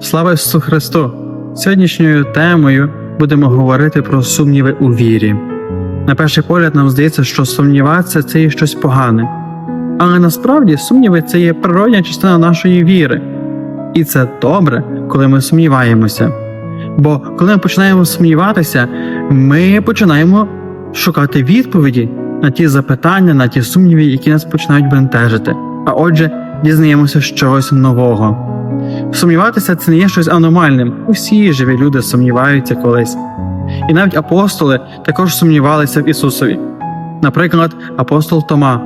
Слава Ісусу Христу! Сьогоднішньою темою будемо говорити про сумніви у вірі. На перший погляд нам здається, що сумніватися це є щось погане. Але насправді сумніви це є природня частина нашої віри. І це добре, коли ми сумніваємося. Бо коли ми починаємо сумніватися, ми починаємо шукати відповіді на ті запитання, на ті сумніви, які нас починають бентежити. А отже, дізнаємося чогось нового. Сумніватися це не є щось аномальним. Усі живі люди сумніваються колись. І навіть апостоли також сумнівалися в Ісусові. Наприклад, апостол Тома.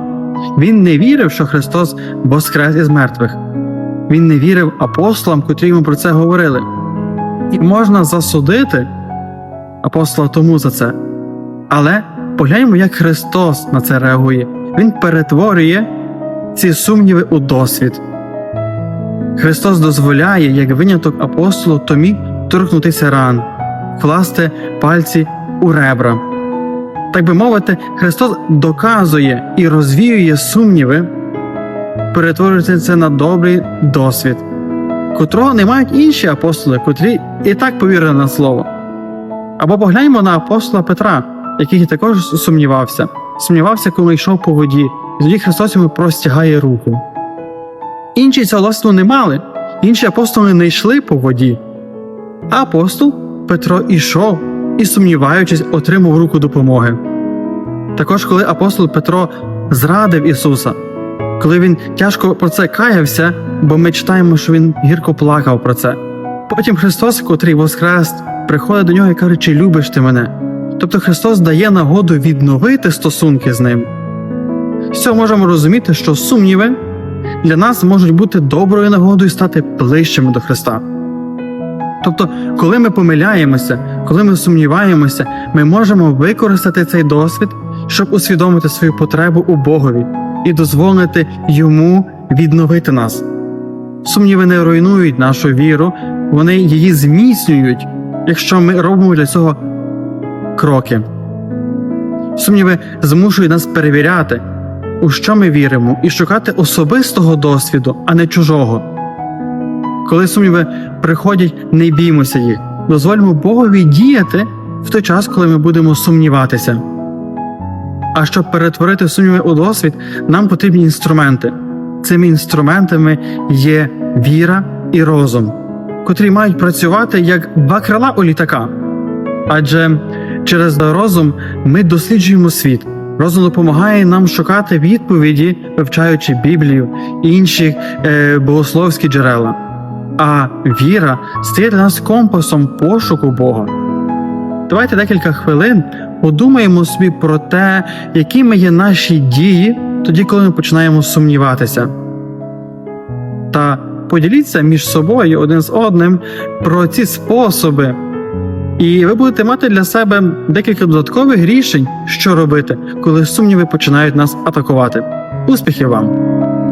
Він не вірив, що Христос воскрес із мертвих. Він не вірив апостолам, котрі йому про це говорили. І можна засудити апостола Тому за це. Але погляньмо, як Христос на це реагує. Він перетворює ці сумніви у досвід. Христос дозволяє, як виняток апостолу Томі, торкнутися ран, вкласти пальці у ребра. Так би мовити, Христос доказує і розвіює сумніви, перетворюючи це на добрий досвід, котрого не мають інші апостоли, котрі і так повірили на слово. Або погляньмо на апостола Петра, який також сумнівався, сумнівався, коли йшов по воді, і тоді Христос йому простягає руку. Інші цього досвіду не мали, інші апостоли не йшли по воді. А апостол Петро ішов і, сумніваючись, отримав руку допомоги. Також, коли апостол Петро зрадив Ісуса, коли він тяжко про це каявся, бо ми читаємо, що він гірко плакав про це. Потім Христос, котрий воскрес, приходить до нього і каже, чи любиш ти мене? Тобто Христос дає нагоду відновити стосунки з ним. З цього можемо розуміти, що сумніви для нас можуть бути доброю нагодою стати ближчими до Христа. Тобто, коли ми помиляємося, коли ми сумніваємося, ми можемо використати цей досвід, щоб усвідомити свою потребу у Богові і дозволити йому відновити нас. Сумніви не руйнують нашу віру, вони її зміцнюють, якщо ми робимо для цього кроки. Сумніви змушують нас перевіряти, у що ми віримо, і шукати особистого досвіду, а не чужого. Коли сумніви приходять, не біймося їх, дозвольмо Богові діяти в той час, коли ми будемо сумніватися. А щоб перетворити сумніви у досвід, нам потрібні інструменти. Цими інструментами є віра і розум, котрі мають працювати як два крила у літака. Адже через розум ми досліджуємо світ. Розум допомагає нам шукати відповіді, вивчаючи Біблію і інші е, богословські джерела. А віра стає для нас компасом пошуку Бога. Давайте декілька хвилин подумаємо собі про те, якими є наші дії тоді, коли ми починаємо сумніватися. Та поділіться між собою один з одним про ці способи. І ви будете мати для себе декілька додаткових рішень, що робити, коли сумніви починають нас атакувати. Успіхів вам!